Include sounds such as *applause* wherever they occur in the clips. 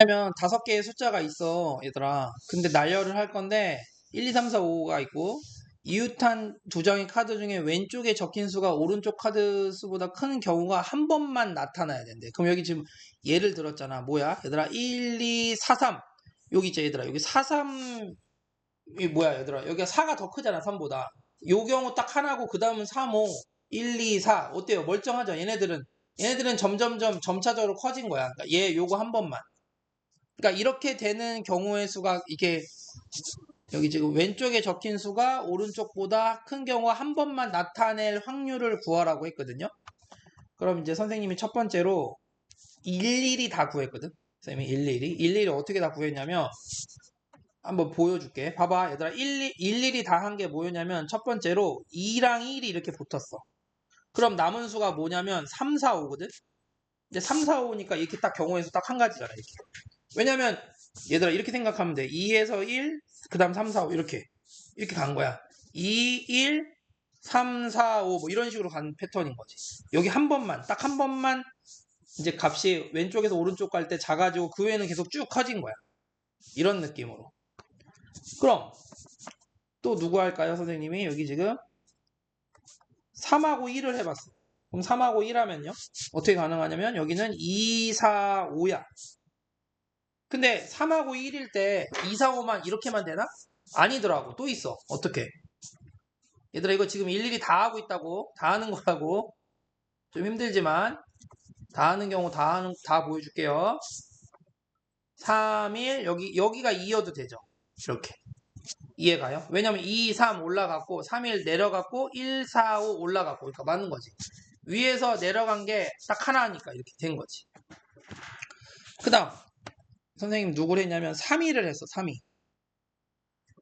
왜냐면 다섯 개의 숫자가 있어, 얘들아. 근데 날열을 할 건데 1, 2, 3, 4, 5가 있고 이웃한 두 장의 카드 중에 왼쪽에 적힌 수가 오른쪽 카드 수보다 큰 경우가 한 번만 나타나야 된대. 그럼 여기 지금 예를 들었잖아. 뭐야? 얘들아 1, 2, 4, 3. 여기 있지 얘들아. 여기 4, 3. 이 뭐야 얘들아. 여기가 4가 더 크잖아 3보다. 요 경우 딱 하나고 그 다음은 3, 5, 1, 2, 4. 어때요? 멀쩡하죠? 얘네들은 얘네들은 점점점 점차적으로 커진 거야. 그러니까 얘 요거 한 번만. 그러니까 이렇게 되는 경우의 수가 이게 여기 지금 왼쪽에 적힌 수가 오른쪽보다 큰 경우 한 번만 나타낼 확률을 구하라고 했거든요. 그럼 이제 선생님이 첫 번째로 일일이 다 구했거든. 선생님이 일일이 일일이 어떻게 다 구했냐면 한번 보여줄게. 봐봐 얘들아 일일, 일일이 다 한 게 뭐였냐면 첫 번째로 2랑 1이 이렇게 붙었어. 그럼 남은 수가 뭐냐면 3, 4, 5거든. 이제 3, 4, 5니까 이렇게 딱 경우에서 딱 한 가지잖아 이렇게. 왜냐면 얘들아 이렇게 생각하면 돼. 2에서 1, 그 다음 3, 4, 5 이렇게 이렇게 간 거야. 2, 1, 3, 4, 5 뭐 이런 식으로 간 패턴인 거지. 여기 한 번만 딱 한 번만 이제 값이 왼쪽에서 오른쪽 갈 때 작아지고 그 외에는 계속 쭉 커진 거야. 이런 느낌으로. 그럼 또 누구 할까요, 선생님이? 여기 지금 3하고 1을 해봤어. 그럼 3하고 1 하면요? 어떻게 가능하냐면 여기는 2, 4, 5야. 근데 3하고 1일 때 2, 4, 5만 이렇게만 되나? 아니더라고. 또 있어. 어떻게? 얘들아 이거 지금 일일이 다 하고 있다고. 다 하는 거라고. 좀 힘들지만 다 하는 경우 다 하는 다 보여줄게요. 3, 1 여기 여기가 2여도 되죠. 이렇게. 이해가요? 왜냐면 2, 3 올라갔고 3, 1 내려갔고 1, 4, 5 올라갔고 그러니까 맞는 거지. 위에서 내려간 게 딱 하나니까 이렇게 된 거지. 그 다음 선생님 누구를 했냐면 3위를 했어. 3위.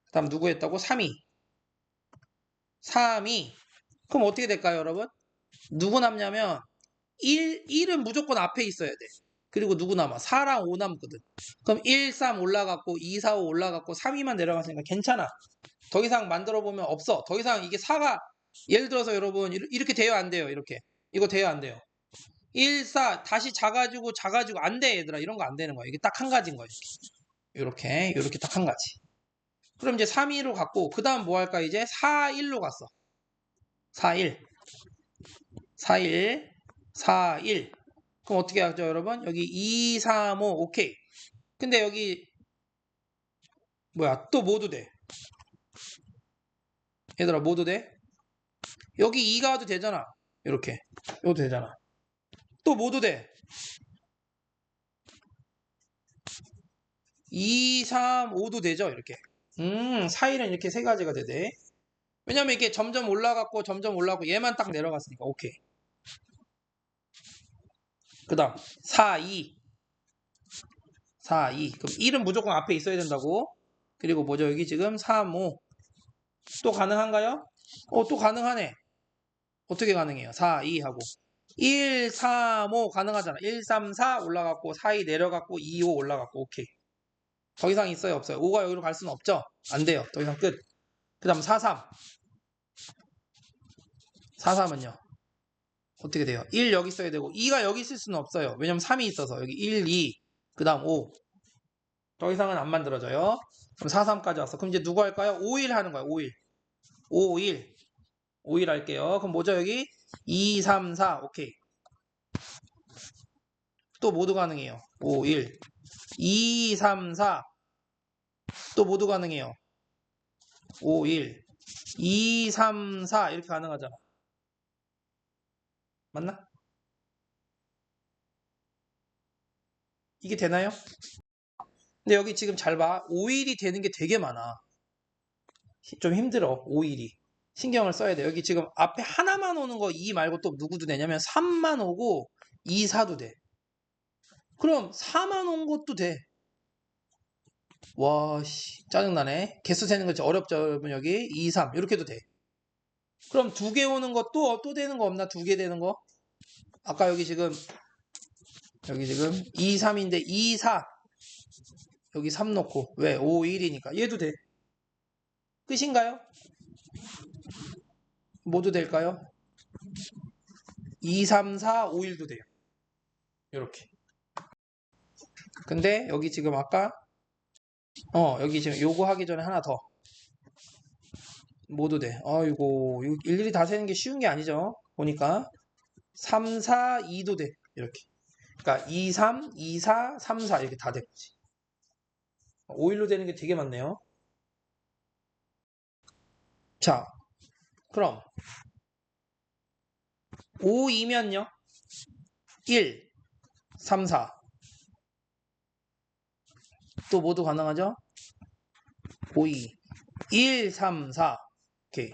그 다음 누구 했다고? 3위. 3위. 그럼 어떻게 될까요, 여러분? 누구 남냐면 1, 1은 무조건 앞에 있어야 돼. 그리고 누구 남아? 4랑 5 남거든. 그럼 1, 3 올라갔고 2, 4, 5 올라갔고 3위만 내려갔으니까 괜찮아. 더 이상 만들어 보면 없어. 더 이상 이게 4가 예를 들어서 여러분 이렇게 돼요 안 돼요? 이렇게. 이거 돼요 안 돼요? 1, 4 다시 작아지고 작아지고 안 돼 얘들아. 이런 거 안 되는 거야. 이게 딱 한 가지인 거야. 이렇게. 이렇게 딱 한 가지. 그럼 이제 3위로 갔고 그 다음 뭐 할까 이제 4, 1로 갔어. 4, 1. 4, 1. 4, 1. 그럼 어떻게 하죠, 여러분? 여기 2, 3, 5, 오케이. 근데 여기 뭐야? 또 모두 돼. 얘들아, 모두 돼? 여기 2가 와도 되잖아. 이렇게. 이것도 되잖아. 또 모두 돼. 2, 3, 5도 되죠? 이렇게. 음, 4, 1은 이렇게 세 가지가 되네. 왜냐면 이게 점점 올라갔고 점점 올라가고 얘만 딱 내려갔으니까 오케이. 그 다음 4, 2 4, 2 그럼 1은 무조건 앞에 있어야 된다고 그리고 뭐죠 여기 지금 3, 5 또 가능한가요? 어 또 가능하네 어떻게 가능해요? 4, 2 하고 1, 3, 5 가능하잖아 1, 3, 4 올라갔고 4, 2 내려갔고 2, 5 올라갔고 오케이 더 이상 있어요 없어요? 5가 여기로 갈 수는 없죠? 안 돼요 더 이상 끝 그 다음 4, 3 4, 3은요 어떻게 돼요? 1 여기 있어야 되고 2가 여기 있을 수는 없어요. 왜냐면 3이 있어서 여기 1, 2, 그 다음 5. 더 이상은 안 만들어져요. 그럼 4, 3까지 왔어. 그럼 이제 누구 할까요? 5, 1 하는 거야. 5, 1. 5, 1. 5, 1 할게요. 그럼 뭐죠 여기? 2, 3, 4. 오케이. 또 모두 가능해요. 5, 1. 2, 3, 4. 또 모두 가능해요. 5, 1. 2, 3, 4. 이렇게 가능하잖아. 맞나? 이게 되나요? 근데 여기 지금 잘 봐. 5일이 되는 게 되게 많아. 히- 좀 힘들어. 5일이. 신경을 써야 돼. 여기 지금 앞에 하나만 오는 거 2 말고 또 누구도 되냐면 3만 오고 2, 4도 돼. 그럼 4만 온 것도 돼. 와, 씨. 짜증나네. 개수 세는 거 진짜 어렵죠, 여러분. 여기 2, 3. 이렇게도 돼. 그럼 두 개 오는 것도 또 되는 거 없나? 두 개 되는 거? 아까 여기 지금 여기 지금 2, 3인데 2, 4 여기 3 놓고 왜? 5, 1이니까 얘도 돼. 끝인가요? 모두 될까요? 2, 3, 4, 5, 1도 돼요. 이렇게. 근데 여기 지금 아까 어 여기 지금 요거 하기 전에 하나 더 모두 돼. 아이고 이거 일일이 다 세는 게 쉬운 게 아니죠. 보니까 3, 4, 2도 돼. 이렇게. 그러니까 2, 3, 2, 4, 3, 4 이렇게 다 되지. 5일로 되는 게 되게 많네요. 자, 그럼 5이면요. 1, 3, 4. 또 모두 가능하죠? 5, 2. 1, 3, 4. 오케이.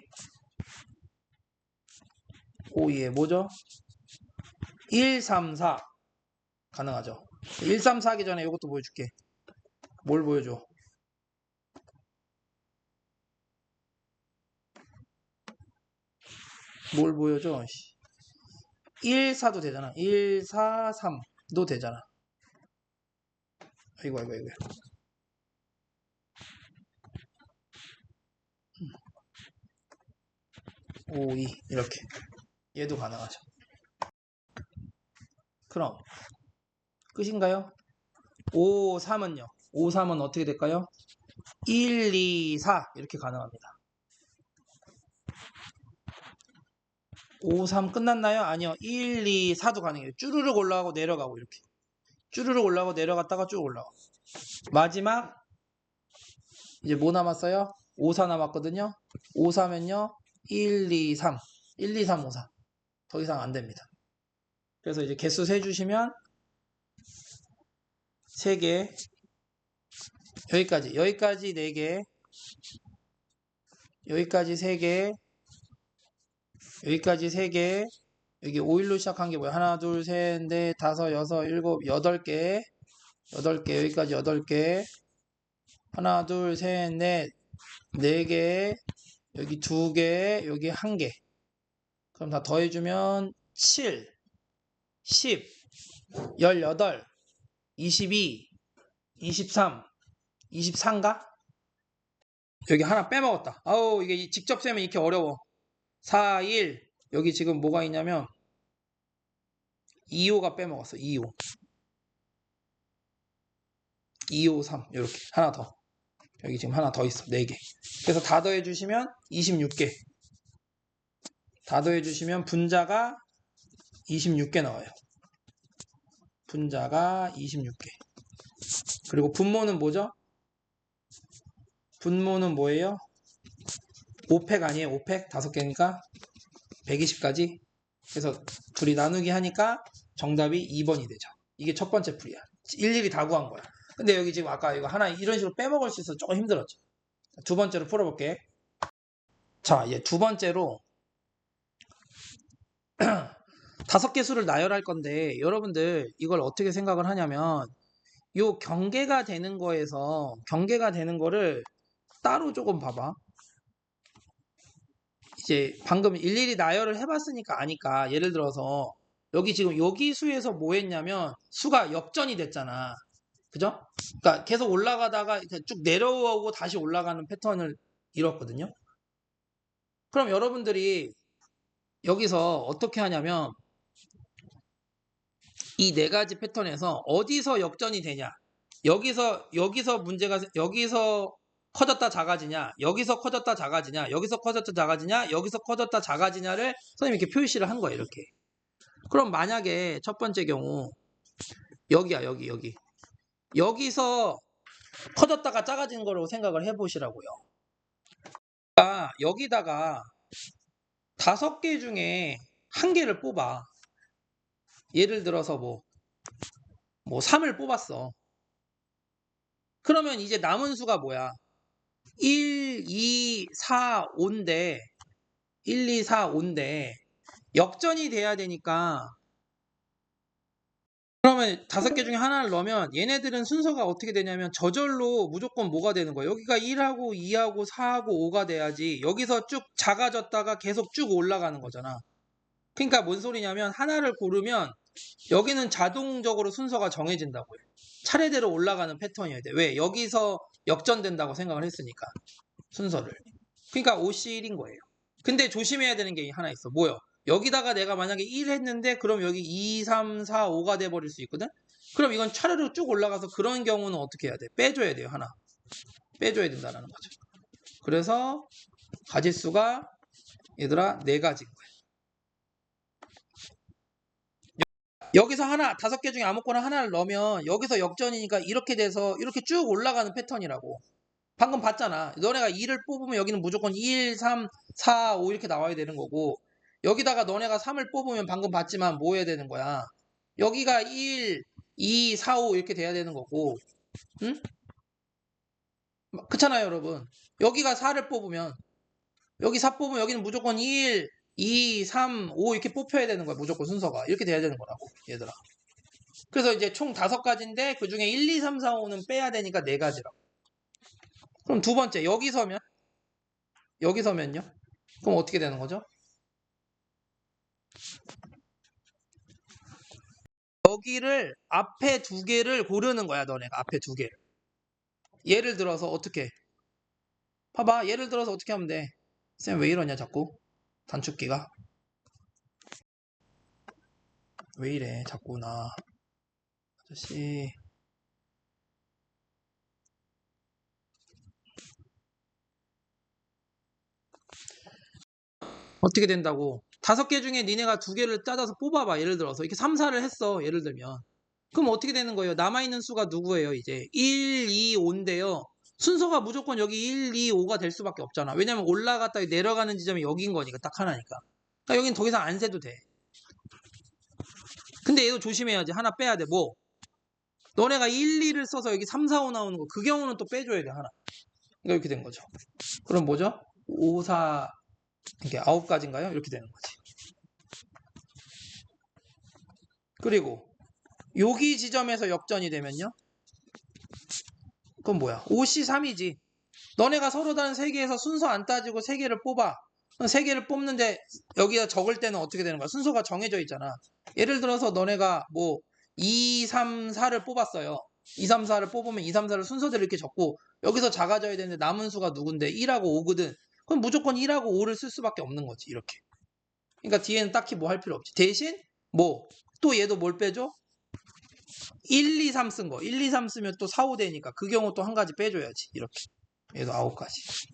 5, 2에 뭐죠? 1, 3, 4. 가능하죠? 1, 3, 4 하기 전에 이것도 보여줄게. 뭘 보여줘? 뭘 보여줘? 1, 4도 되잖아. 1, 4, 3도 되잖아. 아이고, 아이고, 아이고. 5, 2 이렇게 얘도 가능하죠. 그럼 끝인가요? 5, 3은요? 5, 3은 어떻게 될까요? 1, 2, 4 이렇게 가능합니다. 5, 3 끝났나요? 아니요. 1, 2, 4도 가능해요. 쭈르륵 올라가고 내려가고 이렇게. 쭈르륵 올라가고 내려갔다가 쭉 올라가고. 마지막 이제 뭐 남았어요? 5, 4 남았거든요. 5, 4면요. 1, 2, 3. 1, 2, 3, 5, 4. 더 이상 안 됩니다. 그래서 이제 개수 세 주시면 3개. 여기까지. 여기까지 4개. 여기까지 3개. 여기까지 3개. 여기 5일로 시작한 게 뭐야? 하나, 둘, 셋, 넷, 다섯, 여섯, 일곱, 여덟 개. 여덟 개. 여기까지 여덟 개. 하나, 둘, 셋, 넷, 네 개. 여기 두 개, 여기 한 개. 그럼 다 더해주면 7, 10, 18, 22, 23, 23가? 여기 하나 빼먹었다. 아우, 이게 직접 세면 이렇게 어려워. 4, 1. 여기 지금 뭐가 있냐면 2호가 빼먹었어. 2호. 2호, 3. 이렇게. 하나 더. 여기 지금 하나 더 있어. 4개. 그래서 다 더해 주시면 26개. 다 더해 주시면 분자가 26개 나와요. 분자가 26개. 그리고 분모는 뭐죠? 분모는 뭐예요? 5팩 아니에요? 5팩? 5개니까 120까지. 그래서 둘이 나누기 하니까 정답이 2번이 되죠. 이게 첫 번째 풀이야. 일일이 다 구한 거야. 근데 여기 지금 아까 이거 하나 이런 식으로 빼먹을 수 있어서 조금 힘들었죠. 두 번째로 풀어볼게. 자, 이제 두 번째로 *clears throat* 다섯 개 수를 나열할 건데 여러분들 이걸 어떻게 생각을 하냐면 요 경계가 되는 거에서 경계가 되는 거를 따로 조금 봐봐. 이제 방금 일일이 나열을 해봤으니까 아니까 예를 들어서 여기 지금 여기 수에서 뭐 했냐면 수가 역전이 됐잖아. 그죠? 그러니까 계속 올라가다가 쭉 내려오고 다시 올라가는 패턴을 이뤘거든요. 그럼 여러분들이 여기서 어떻게 하냐면 이 네 가지 패턴에서 어디서 역전이 되냐? 여기서 여기서 문제가 생- 여기서 커졌다 작아지냐? 여기서 커졌다 작아지냐? 여기서 커졌다 작아지냐? 여기서 커졌다 작아지냐를 선생님이 이렇게 표시를 한 거예요, 이렇게. 그럼 만약에 첫 번째 경우 여기야, 여기, 여기. 여기서 커졌다가 작아진 거로 생각을 해보시라고요. 그러니까 여기다가 다섯 개 중에 한 개를 뽑아. 예를 들어서 뭐, 뭐 3을 뽑았어. 그러면 이제 남은 수가 뭐야? 1, 2, 4, 5인데 1, 2, 4, 5인데 역전이 돼야 되니까 그러면 다섯 개 중에 하나를 넣으면 얘네들은 순서가 어떻게 되냐면 저절로 무조건 뭐가 되는 거야. 여기가 1하고 2하고 4하고 5가 돼야지 여기서 쭉 작아졌다가 계속 쭉 올라가는 거잖아. 그러니까 뭔 소리냐면 하나를 고르면 여기는 자동적으로 순서가 정해진다고요. 차례대로 올라가는 패턴이어야 돼. 왜? 여기서 역전된다고 생각을 했으니까 순서를. 그러니까 5C1인 거예요. 근데 조심해야 되는 게 하나 있어. 뭐요? 여기다가 내가 만약에 1 했는데 그럼 여기 2, 3, 4, 5가 돼버릴 수 있거든? 그럼 이건 차례로 쭉 올라가서 그런 경우는 어떻게 해야 돼? 빼줘야 돼요, 하나. 빼줘야 된다는 거죠. 그래서 가지수가 얘들아 네 가지인 거야. 여기서 하나 다섯 개 중에 아무거나 하나를 넣으면 여기서 역전이니까 이렇게 돼서 이렇게 쭉 올라가는 패턴이라고. 방금 봤잖아. 너네가 2를 뽑으면 여기는 무조건 1, 3, 4, 5 이렇게 나와야 되는 거고 여기다가 너네가 3을 뽑으면 방금 봤지만 뭐 해야 되는 거야? 여기가 1, 2, 4, 5 이렇게 돼야 되는 거고 응? 그렇잖아요 여러분. 여기가 4를 뽑으면 여기 4 뽑으면 여기는 무조건 1, 2, 3, 5 이렇게 뽑혀야 되는 거야. 무조건 순서가. 이렇게 돼야 되는 거라고. 얘들아. 그래서 이제 총 다섯 가지인데 그 중에 1, 2, 3, 4, 5는 빼야 되니까 네 가지라고. 그럼 두 번째 여기서면 여기서면요? 그럼 어떻게 되는 거죠? 여기를 앞에 두 개를 고르는 거야 너네가 앞에 두 개를 예를 들어서 어떻게 봐봐 예를 들어서 어떻게 하면 돼 쌤 왜 이러냐 자꾸 단축키가? 왜 이래 자꾸 나. 아저씨. 어떻게 된다고? 다섯 개 중에 니네가 두 개를 따져서 뽑아봐 예를 들어서. 이렇게 3, 4를 했어 예를 들면. 그럼 어떻게 되는 거예요? 남아있는 수가 누구예요 이제? 1, 2, 5인데요 순서가 무조건 여기 1, 2, 5가 될 수밖에 없잖아. 왜냐면 올라갔다 내려가는 지점이 여기인 거니까 딱 하나니까. 그러니까 여긴 더 이상 안 세도 돼. 근데 얘도 조심해야지. 하나 빼야 돼 뭐? 너네가 1, 2를 써서 여기 3, 4, 5 나오는 거 그 경우는 또 빼줘야 돼 하나. 그러니까 이렇게 된 거죠. 그럼 뭐죠? 5, 4 이게 9가지인가요? 이렇게 되는 거지. 그리고 여기 지점에서 역전이 되면요 그건 뭐야? 5C3이지. 너네가 서로 다른 세 개에서 순서 안 따지고 세 개를 뽑아. 그럼 세 개를 뽑는데 여기다 적을 때는 어떻게 되는 거야? 순서가 정해져 있잖아. 예를 들어서 너네가 뭐 2, 3, 4를 뽑았어요. 2, 3, 4를 뽑으면 2, 3, 4를 순서대로 이렇게 적고 여기서 작아져야 되는데 남은 수가 누군데? 1하고 5거든. 그럼 무조건 1하고 5를 쓸 수밖에 없는 거지 이렇게. 그러니까 뒤에는 딱히 뭐 할 필요 없지. 대신 뭐? 또 얘도 뭘 빼줘? 1, 2, 3 쓴 거. 1, 2, 3 쓰면 또 4, 5 되니까 그 경우 또 한 가지 빼줘야지. 이렇게. 얘도 9가지.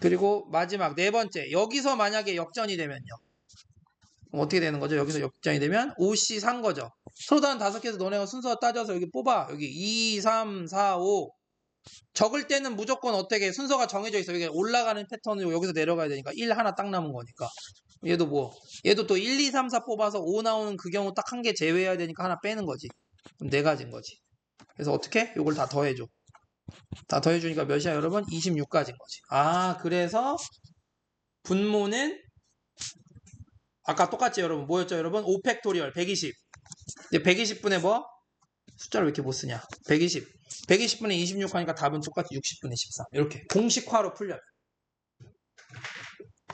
그리고 마지막 네 번째. 여기서 만약에 역전이 되면요. 어떻게 되는 거죠? 여기서 역전이 되면 5C 산 거죠. 서로 다른 다섯 개에서 너네가 순서 따져서 여기 뽑아. 여기 2, 3, 4, 5. 적을 때는 무조건 어떻게 순서가 정해져 있어. 여기 올라가는 패턴으로 여기서 내려가야 되니까 1 하나 딱 남은 거니까. 얘도 뭐 얘도 또 1, 2, 3, 4 뽑아서 5 나오는 그 경우 딱 한 개 제외해야 되니까 하나 빼는 거지. 그럼 네 가지인 거지. 그래서 어떻게? 요걸 다 더해줘. 다 더해주니까 몇이야 여러분? 26가지인 거지. 아 그래서 분모는 아까 똑같지 여러분 뭐였죠 여러분? 5팩토리얼 120 이제 120분의 뭐? 숫자를 왜 이렇게 못 쓰냐? 120 120분의 26 하니까 답은 똑같이 60분의 13 이렇게 공식화로 풀려요